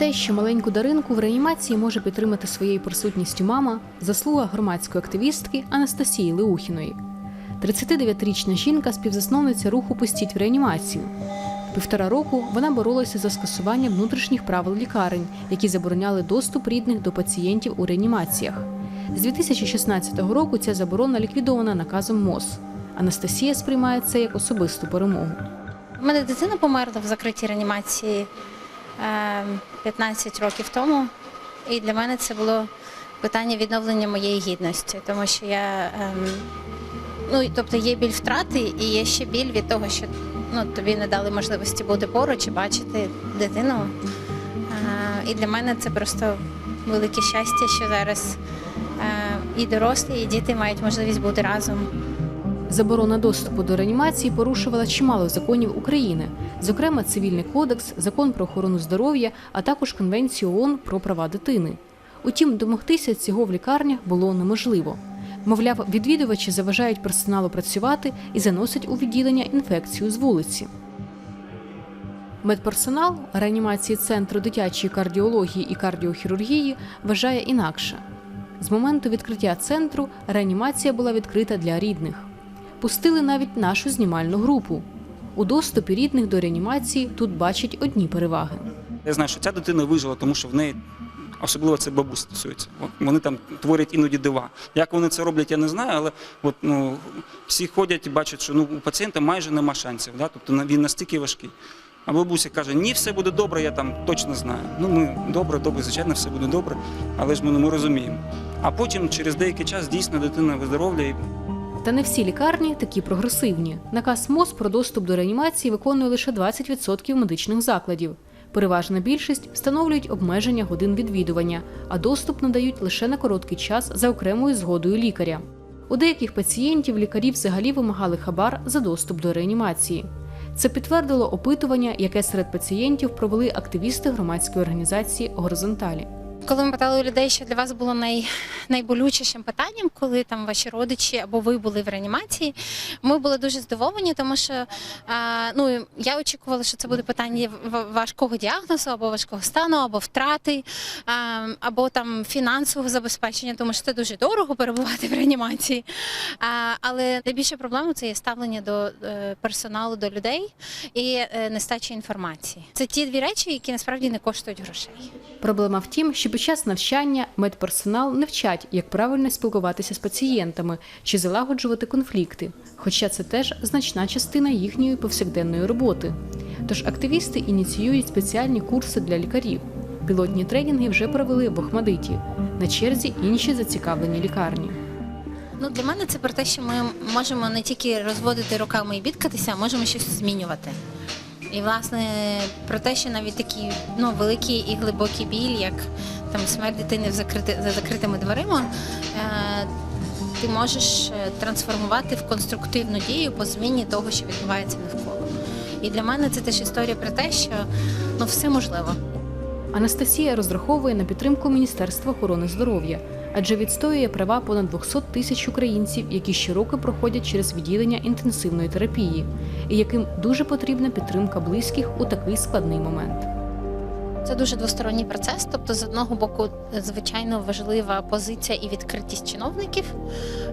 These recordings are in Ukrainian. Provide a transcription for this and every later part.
те, що маленьку Даринку в реанімації може підтримати своєю присутністю мама, заслуга громадської активістки Анастасії Леухіної. 39-річна жінка співзасновниця руху Пустіть в реанімацію. Півтора року вона боролася за скасування внутрішніх правил лікарень, які забороняли доступ рідних до пацієнтів у реанімаціях. З 2016 року ця заборона ліквідована наказом МОЗ. Анастасія сприймає це як особисту перемогу. У мене дитина померла в закритій реанімації 15 років тому. І для мене це було питання відновлення моєї гідності, тому що я ем, ну тобто є біль втрати і є ще біль від того, що ну, тобі не дали можливості бути поруч і бачити дитину. Е, і для мене це просто велике щастя, що зараз е, і дорослі, і діти мають можливість бути разом. Заборона доступу до реанімації порушувала чимало законів України, зокрема Цивільний кодекс, закон про охорону здоров'я, а також Конвенцію ООН про права дитини. Утім, домогтися цього в лікарнях було неможливо. Мовляв, відвідувачі заважають персоналу працювати і заносять у відділення інфекцію з вулиці. Медперсонал реанімації Центру дитячої кардіології і кардіохірургії вважає інакше. З моменту відкриття центру реанімація була відкрита для рідних. Пустили навіть нашу знімальну групу. У доступі рідних до реанімації тут бачать одні переваги. Я знаю, що ця дитина вижила, тому що в неї особливо це бабусь стосується. Вони там творять іноді дива. Як вони це роблять, я не знаю, але от, ну, всі ходять і бачать, що ну, у пацієнта майже нема шансів. Да? Тобто він настільки важкий. А бабуся каже, ні, все буде добре, я там точно знаю. Ну, ми добре, добре, звичайно, все буде добре, але ж ми, ну, ми розуміємо. А потім через деякий час дійсно дитина виздоровлює Та не всі лікарні такі прогресивні. Наказ МОЗ про доступ до реанімації виконує лише 20% медичних закладів. Переважна більшість встановлюють обмеження годин відвідування, а доступ надають лише на короткий час за окремою згодою лікаря. У деяких пацієнтів лікарі взагалі вимагали хабар за доступ до реанімації. Це підтвердило опитування, яке серед пацієнтів провели активісти громадської організації Горизонталі. Коли ми питали у людей, що для вас було най, найболючішим питанням, коли там ваші родичі або ви були в реанімації, ми були дуже здивовані, тому що а, ну, я очікувала, що це буде питання важкого діагнозу, або важкого стану, або втрати, а, або там фінансового забезпечення, тому що це дуже дорого перебувати в реанімації. А, але найбільша проблема це є ставлення до е, персоналу, до людей і е, нестача інформації. Це ті дві речі, які насправді не коштують грошей. Проблема в тім, що під час навчання медперсонал не вчать, як правильно спілкуватися з пацієнтами чи залагоджувати конфлікти, хоча це теж значна частина їхньої повсякденної роботи. Тож активісти ініціюють спеціальні курси для лікарів. Пілотні тренінги вже провели в Охмадиті. На черзі інші зацікавлені лікарні. Ну для мене це про те, що ми можемо не тільки розводити руками і бідкатися, а можемо щось змінювати. І власне про те, що навіть такий ну, великий і глибокий біль, як там смерть дитини в закрити, за закритими дверима, е, ти можеш е, трансформувати в конструктивну дію по зміні того, що відбувається навколо. І для мене це теж історія про те, що ну все можливо. Анастасія розраховує на підтримку Міністерства охорони здоров'я, адже відстоює права понад 200 тисяч українців, які щороку проходять через відділення інтенсивної терапії, і яким дуже потрібна підтримка близьких у такий складний момент. Це дуже двосторонній процес. Тобто, з одного боку, звичайно, важлива позиція і відкритість чиновників.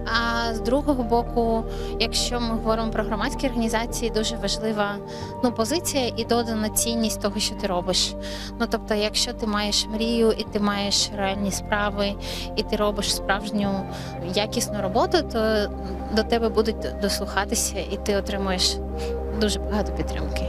А з другого боку, якщо ми говоримо про громадські організації, дуже важлива ну, позиція і додана цінність того, що ти робиш. Ну тобто, якщо ти маєш мрію і ти маєш реальні справи, і ти робиш справжню якісну роботу, то до тебе будуть дослухатися, і ти отримуєш дуже багато підтримки.